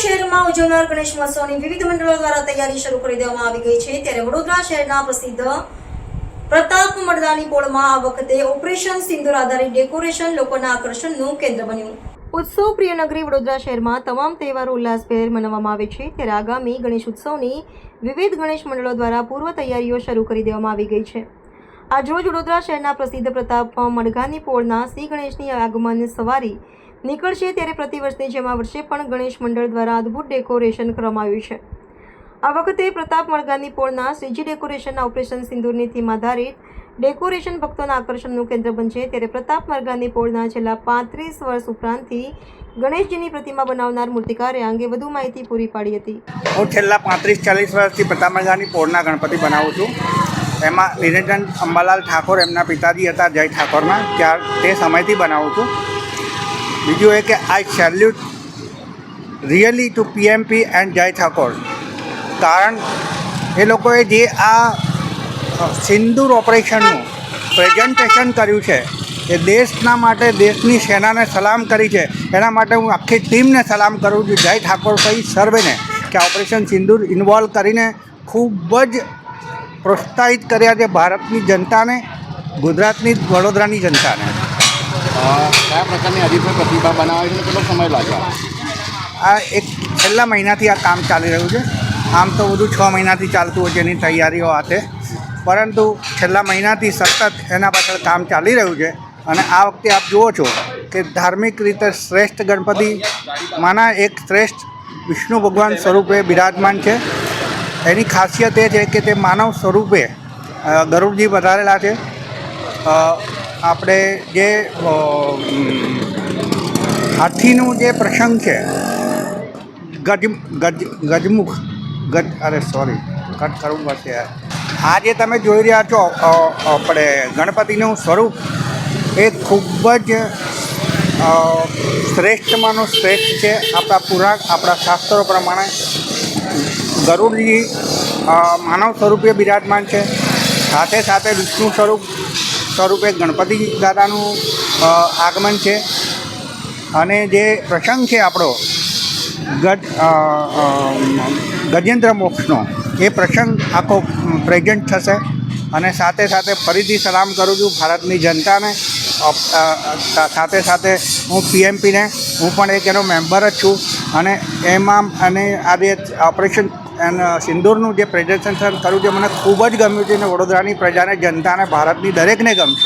શહેરમાં ઉજવનાર ગણેશ મહોત્સવની વિવિધ મંડળો દ્વારા તૈયારી શરૂ કરી દેવામાં આવી ગઈ છે. ત્યારે વડોદરા શહેરના પ્રસિદ્ધ પ્રતાપ મડદાની પોળમાં આ વખતે ઓપરેશન સિંદૂર આધારિત ડેકોરેશન લોકોના આકર્ષણનું કેન્દ્ર બન્યું. ઉત્સવ પ્રિય નગરી વડોદરા શહેરમાં તમામ તહેવારો ઉલ્લાસભેર મનાવવામાં આવે છે. ત્યારે આગામી ગણેશ ઉત્સવની વિવિધ ગણેશ મંડળો દ્વારા પૂર્વ તૈયારીઓ શરૂ કરી દેવામાં આવી ગઈ છે. આજરોજ વડોદરા શહેરના પ્રસિદ્ધ પ્રતાપ મડઘાની પોળના શ્રી ગણેશની આગમન સવારી નીકળશે ત્યારે પ્રતિવર્ષની જેમ આ વર્ષે પણ ગણેશ મંડળ દ્વારા અદ્ભુત ડેકોરેશન કરવામાં આવ્યું છે. આ વખતે પ્રતાપ મડગાની પોળના શ્રીજી ડેકોરેશનના ઓપરેશન સિંદૂરની થીમ આધારિત ડેકોરેશન ભક્તોના આકર્ષણનું કેન્દ્ર બનશે ત્યારે પ્રતાપ મરગાની પોળના છેલ્લા પાંત્રીસ વર્ષ ઉપરાંતથી ગણેશજીની પ્રતિમા બનાવનાર મૂર્તિકારે અંગે વધુ માહિતી પૂરી પાડી હતી. હું છેલ્લા પાંત્રીસ ચાલીસ વર્ષથી પ્રતાપગઢની પોળના ગણપતિ બનાવું છું. એમાં નિરંજન અંબાલાલ ઠાકોર એમના પિતાજી હતા જય ઠાકોરના ત્યાર તે સમયથી બનાવું છું. બીજું એ કે I salute really to PMP and Jay Thakor. કારણ એ લોકોએ જે આ સિંદૂર ઓપરેશનનું પ્રેઝન્ટેશન કર્યું છે, એ દેશના માટે દેશની સેનાને સલામ કરી છે. એના માટે હું આખી ટીમને સલામ કરું છું. જય ઠાકોર સહિત સર્વેને કે ઓપરેશન સિંદૂર ઇન્વોલ્વ કરીને ખૂબ જ પ્રોત્સાહિત કર્યા છે ભારતની જનતાને ગુજરાતની વડોદરાની જનતાને. કયા પ્રકારની હરીફે પ્રતિભા બનાવે છે કેટલો સમય લાગ્યો આ એક છેલ્લા મહિનાથી આ કામ ચાલી રહ્યું છે. આમ તો બધું છ મહિનાથી ચાલતું હોય છે એની તૈયારીઓ હાથે. પરંતુ છેલ્લા મહિનાથી સતત એના પાછળ કામ ચાલી રહ્યું છે. અને આ વખતે આપ જુઓ છો કે ધાર્મિક રીતે શ્રેષ્ઠ ગણપતિ માના એક શ્રેષ્ઠ વિષ્ણુ ભગવાન સ્વરૂપે બિરાજમાન છે. એની ખાસિયત એ છે કે તે માનવ સ્વરૂપે ગરુડજી વધારેલા છે. આપણે જે હાથીનું જે પ્રસંગ છે, ગજ ગજ, ગજમુખ, ગજ, અરે સોરી, કટ કરવું પડશે આ જે તમે જોઈ રહ્યા છો આપણે ગણપતિનું સ્વરૂપ, એ ખૂબ જ શ્રેષ્ઠમાંનું શ્રેષ્ઠ છે. આપણા પુરાણ, આપણા શાસ્ત્રો પ્રમાણે. ગરુડજી માનવ સ્વરૂપે બિરાજમાન છે. સાથે સાથે વિષ્ણુ સ્વરૂપ, સ્વરૂપે ગણપતિ દાદાનું આગમન છે. અને જે પ્રસંગ છે આપણો, ગજ ગજેન્દ્ર મોક્ષનો, એ પ્રસંગ આખો પ્રેઝન્ટ થશે. અને સાથે સાથે ફરીથી સલામ કરું છું ભારતની જનતાને. સાથે સાથે હું પીએમપીને, હું પણ એક એનો મેમ્બર જ છું. અને એમાં, અને આ જે ઓપરેશન એન સિંદૂરનું જે પ્રેઝન્ટેશન કર્યું છે મને ખૂબ જ ગમ્યું છે અને વડોદરાની પ્રજાને, જનતાને, ભારતની દરેકને ગમશે.